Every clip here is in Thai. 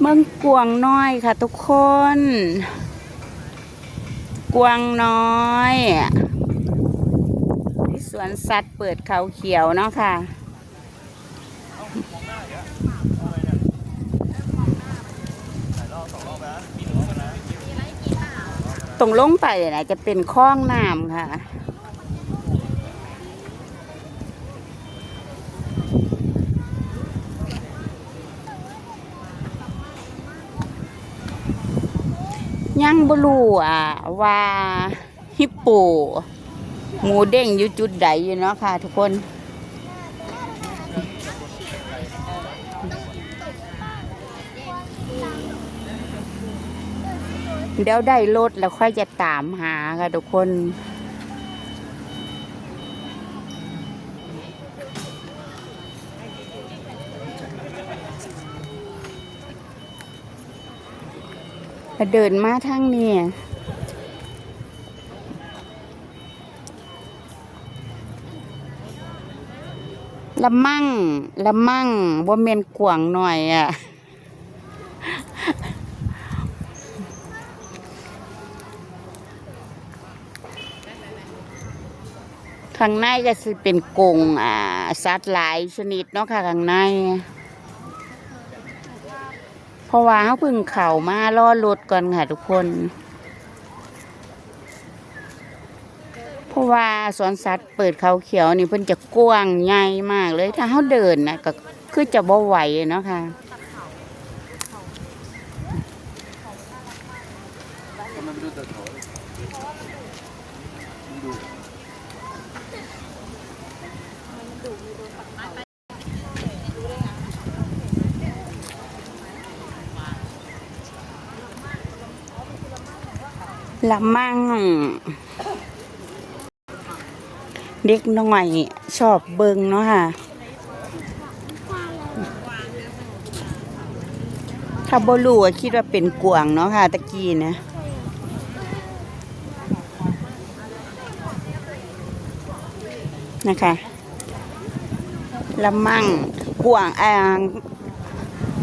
เมืองกวางน้อยค่ะทุกคน กวางน้อยที่สวนสัตว์เปิดเขาเขียวเนาะค่ะตรงลงไปนะจะเป็นคลองน้ำค่ะ ยังบรูอะว่าฮิปโปหมูเด้งอยู่จุดใดอยู่เนาะค่ะ ทุกคนเดี๋ยวได้รถแล้วค่อยจะตามหาค่ะทุกคน เดินมาทางนี้ละมั่งละมั่งว่าเมนกวางหน่อยอะข้างในก็สิเป็นกงอ่าสัตว์หลายชนิดเนาะค่ะข้างใน เพราะว่าเขาพึ่งเข่ามาล่อรถก่อนค่ะทุกคน เพราะว่าสวนสัตว์เปิดเขาเขียวนี่เพิ่นจะกว้างใหญ่มากเลยถ้าเขาเดินนะก็คือจะบ่ไหวเนาะค่ะ ละมั่ง เด็กน้อยชอบเบิงเนาะค่ะ ถ้าบ่รู้ก็คิดว่าเป็นกวางเนาะค่ะตะกี้นะนะคะละมั่งกวางอ่าง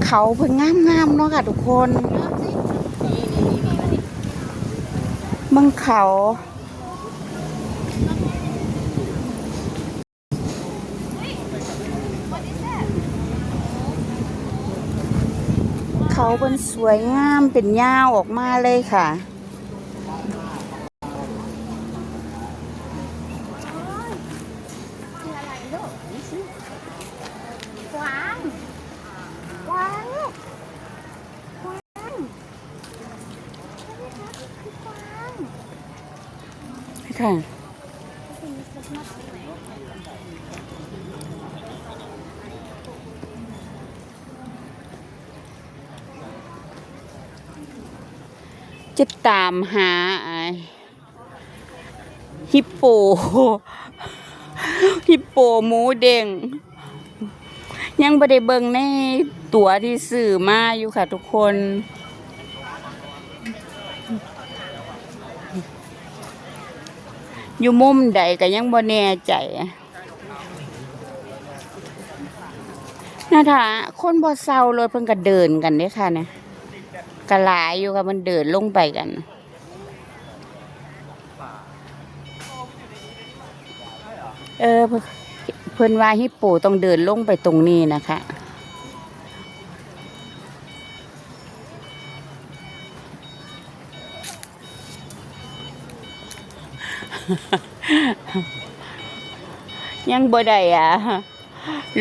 เขาเพิ่งงามๆเนาะค่ะทุกคนเมังเขาเขาเป็นสวยงามเป็นยาวออกมาเลยค่ะ คืออะไรลูกนี่สิกวางกวางลูกกวางคือกวาง ค่ะ จะตามหาฮิปโป ฮิปโปหมูเด้งยังไม่ได้เบิ่งในตั๋วที่ซื้อมาอยู่ค่ะทุกคน อยู่มุมใดก็ยังบ่แน่ใจนะท่าคนบ่เศร้าเลยเพิ่นก็เดินกันเด้ค่ะเนี่ยกระหลายอยู่ค่ะมันเดินลงไปกัน เออเพิ่นเพิ่นว่าฮิปโปต้องเดินลงไปตรงนี้นะคะ ยังบ่ได้อะ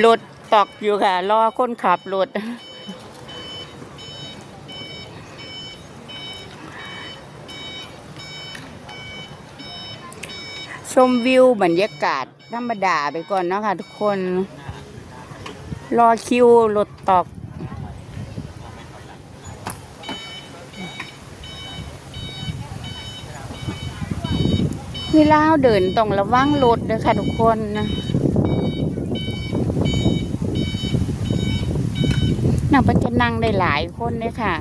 รถตอกอยู่ค่ะ รอคนขับรถชมวิวบรรยากาศธรรมดาไปก่อนนะคะทุกคน รอคิวรถตอก เวลาเดินต้องระวังรถเด้อค่ะทุกคนนั่งปัจจนั่งได้หลายคนเลยค่ะ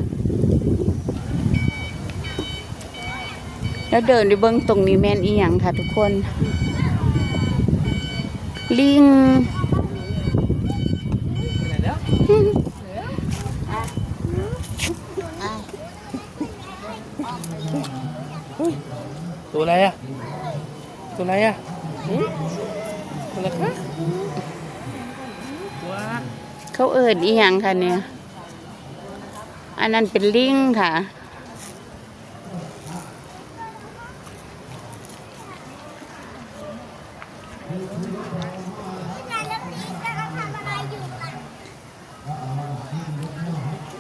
แล้วเดินไปเบื้งตรงนี้แมนเอียงค่ะทุกคน ลิงตัวอะไรอะ ตัวอะไรอะตัวอะไรคะเขาเอิดอีหยังค่ะเนี่ย อันนั้นเป็นลิงค่ะ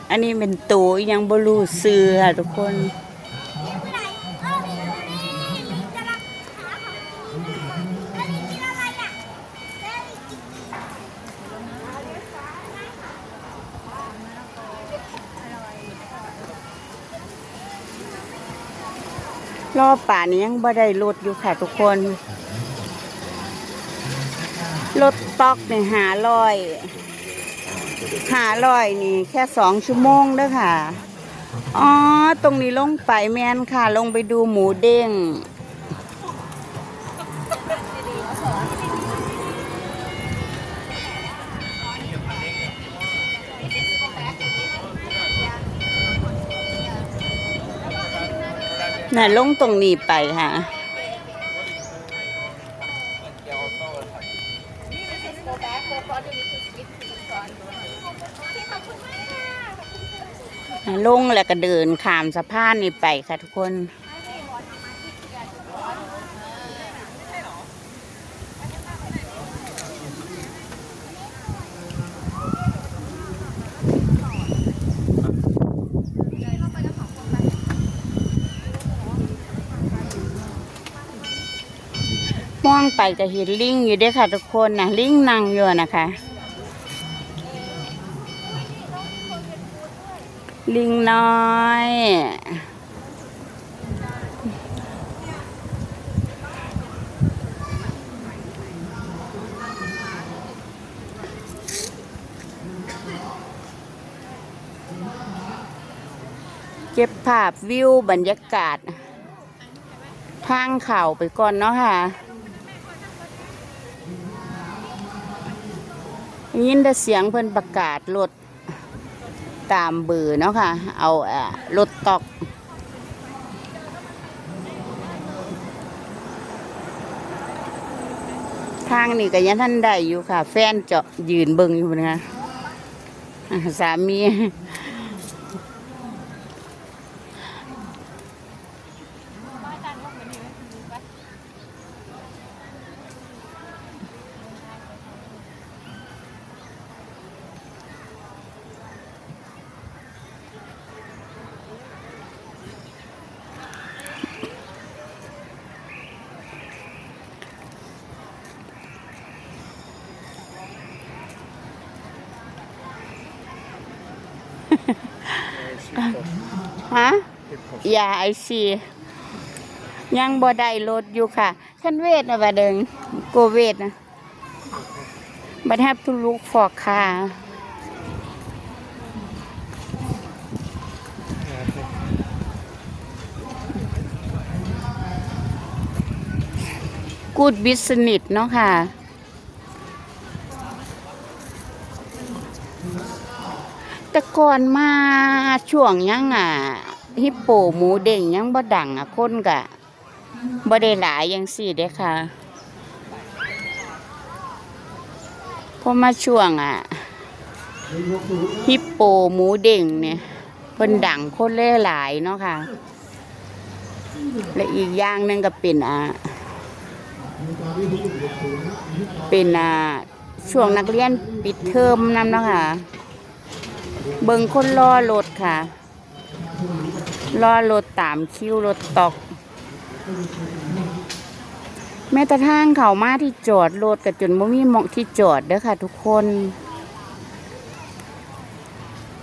อันนี้เป็นตัวยังบรูซื้อค่ะทุกคน รอบป่านี้ยังบ่ได้ลดอยู่ค่ะทุกคน รถตอกเนี่ยหาลอยหาลอยนี่ แค่สองชั่วโมงเด้อค่ะ อ๋อ ตรงนี้ลงไปแมนค่ะ ลงไปดูหมูเด้ง น่ะลงตรงนี้ไปค่ะลงแล้วก็เดินข้ามสะพานนี่ไปค่ะทุกคน งไปจะเห็นลิงอยู่ด้วยค่ะทุกคนนะลิงนั่งอยู่นะคะ ลิงน้อยเก็บภาพวิวบรรยากาศ ทางเข่าไปก่อนเนาะค่ะ ยินได้เสียงเพิ่นประกาศรถตามเบอร์เนาะค่ะ เอาอ่อรถตอก ทางนี่ก็ยังท่านได้อยู่ค่ะ แฟนเจาะยืนเบิ่งอยู่นะคะสามี ฮะยาไอซียังบ่ได้รถอยู่ค่ะคันเวทนะบาเดิงโกเวทนะบัดแฮบทุลุกฟอกค่ะกูดบิสนิทเนาะค่ะ แต่ก่อนมาช่วงยังอะ ฮิปโปหมูเด้งยังบ่ดังอะคนกะบ่ได้หลายยังสี่เด้อค่ะพอมาช่วงอะ ฮิปโปหมูเด้งเนี่ยเพิ่นดังคนเล่หลายเนาะค่ะ และอีกอย่างหนึงก็เป็นอะเป็นอะช่วงนักเรียนปิดเทอมนำเนาะค่ะ เบิ่งคนรอรถค่ะ รอรถตามคิวรถตอก แม้แต่ทางเขามาที่จอดรถกับจนบ่มีหมองที่จอดเด้อค่ะ ทุกคน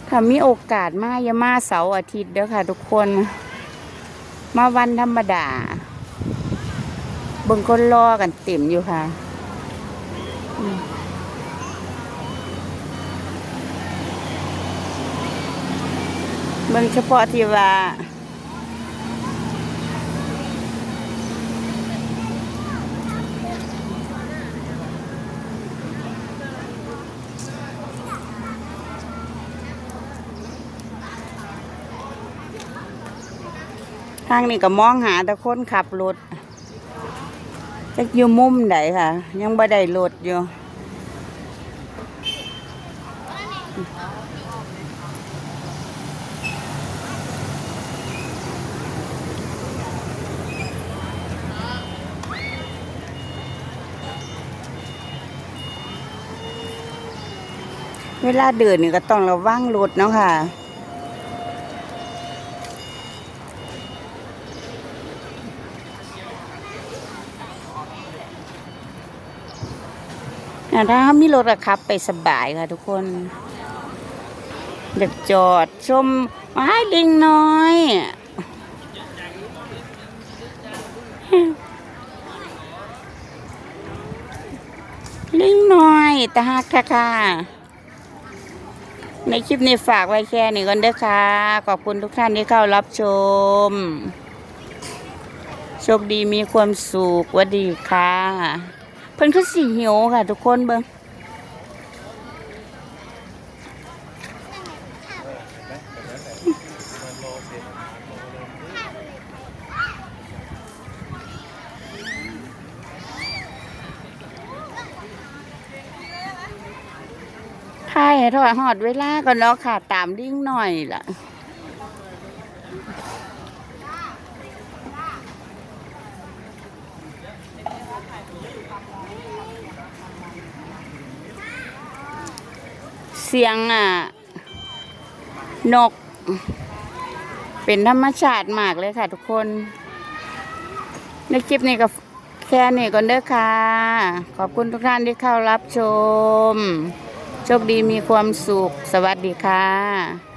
ถ้ามีโอกาสมาอย่ามาเสาร์อาทิตย์เด้อค่ะ ทุกคน มาวันธรรมดาเบิ่งคนรอกันเต็มอยู่ค่ะ บิ่งเฉพาะที่ว่าทางนี้ก็มองหาแต่คนขับรถจักอยู่มุมใดค่ะ ยังบ่ได้รถอยู่ เวลาเดินนี่ก็ต้องระวังรถเนาะค่ะอะถ้ามีรถอะขับไปสบายค่ะทุกคนเด็กจอดชมไม้ลิงน้อยลิงน้อยตาฮักค่ะ ในคลิปนี้ฝากไว้แค่นี้ก่อนเด้อค่ะ ขอบคุณทุกท่านที่เข้ารับชม โชคดีมีความสุขวัสดีค่ะ เพิ่นคือสีหิวค่ะ ทุกคนเบิ้ง ใช่ถอดหอดเวลาก่อนเนาะค่ะ ตามลิงหน่อยล่ะเสียงอะ นก เป็นธรรมชาติมากเลยค่ะทุกคนในคลิปนี้ก็แค่นี้ก่อนเด้อค่ะ ขอบคุณทุกท่านที่เข้ารับชม โชคดีมีความสุข สวัสดีค่ะ